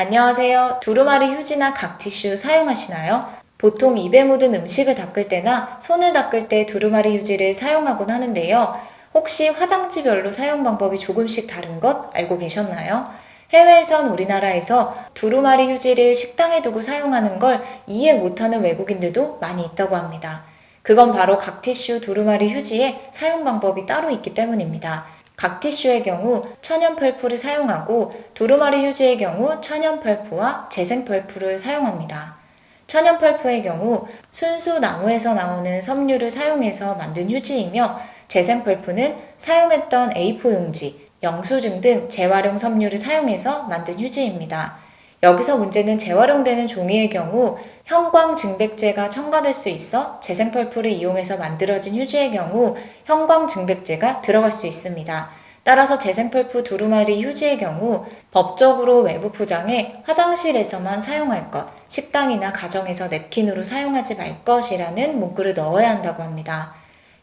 안녕하세요. 두루마리 휴지나 각 티슈 사용하시나요? 보통 입에 묻은 음식을 닦을 때나 손을 닦을 때 두루마리 휴지를 사용하곤 하는데요. 혹시 화장지별로 사용 방법이 조금씩 다른 것 알고 계셨나요? 해외에선 우리나라에서 두루마리 휴지를 식당에 두고 사용하는 걸 이해 못하는 외국인들도 많이 있다고 합니다. 그건 바로 각 티슈 두루마리 휴지의 사용 방법이 따로 있기 때문입니다. 각티슈의 경우 천연 펄프를 사용하고 두루마리 휴지의 경우 천연 펄프와 재생 펄프를 사용합니다. 천연 펄프의 경우 순수 나무에서 나오는 섬유를 사용해서 만든 휴지이며 재생 펄프는 사용했던 A4 용지, 영수증 등 재활용 섬유를 사용해서 만든 휴지입니다. 여기서 문제는 재활용되는 종이의 경우 형광 증백제가 첨가될 수 있어 재생 펄프를 이용해서 만들어진 휴지의 경우 형광 증백제가 들어갈 수 있습니다. 따라서 재생 펄프 두루마리 휴지의 경우 법적으로 외부 포장에 화장실에서만 사용할 것, 식당이나 가정에서 냅킨으로 사용하지 말 것이라는 문구를 넣어야 한다고 합니다.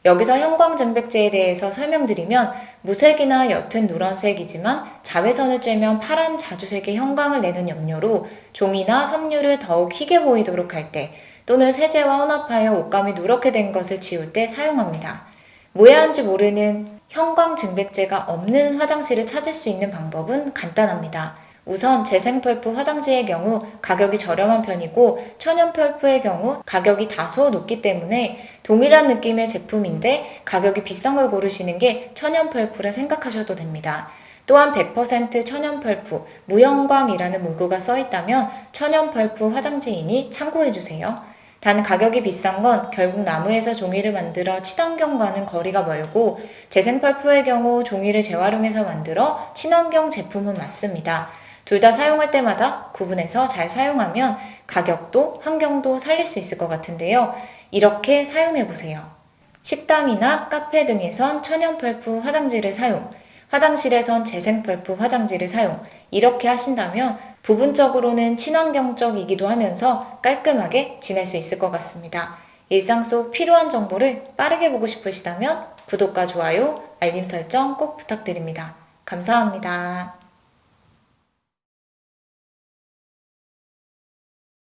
여기서 형광증백제에 대해서 설명드리면 무색이나 옅은 누런색이지만 자외선을 쬐면 파란 자주색의 형광을 내는 염료로 종이나 섬유를 더욱 희게 보이도록 할 때 또는 세제와 혼합하여 옷감이 누렇게 된 것을 지울 때 사용합니다. 무해한지 모르는 형광증백제가 없는 화장실을 찾을 수 있는 방법은 간단합니다. 우선 재생 펄프 화장지의 경우 가격이 저렴한 편이고 천연 펄프의 경우 가격이 다소 높기 때문에 동일한 느낌의 제품인데 가격이 비싼 걸 고르시는 게 천연 펄프라 생각하셔도 됩니다. 또한 100% 천연 펄프, 무형광이라는 문구가 써 있다면 천연 펄프 화장지이니 참고해 주세요. 단 가격이 비싼 건 결국 나무에서 종이를 만들어 친환경과는 거리가 멀고 재생 펄프의 경우 종이를 재활용해서 만들어 친환경 제품은 맞습니다. 둘 다 사용할 때마다 구분해서 잘 사용하면 가격도 환경도 살릴 수 있을 것 같은데요. 이렇게 사용해 보세요. 식당이나 카페 등에선 천연 펄프 화장지를 사용, 화장실에선 재생 펄프 화장지를 사용, 이렇게 하신다면 부분적으로는 친환경적이기도 하면서 깔끔하게 지낼 수 있을 것 같습니다. 일상 속 필요한 정보를 빠르게 보고 싶으시다면 구독과 좋아요, 알림 설정 꼭 부탁드립니다. 감사합니다.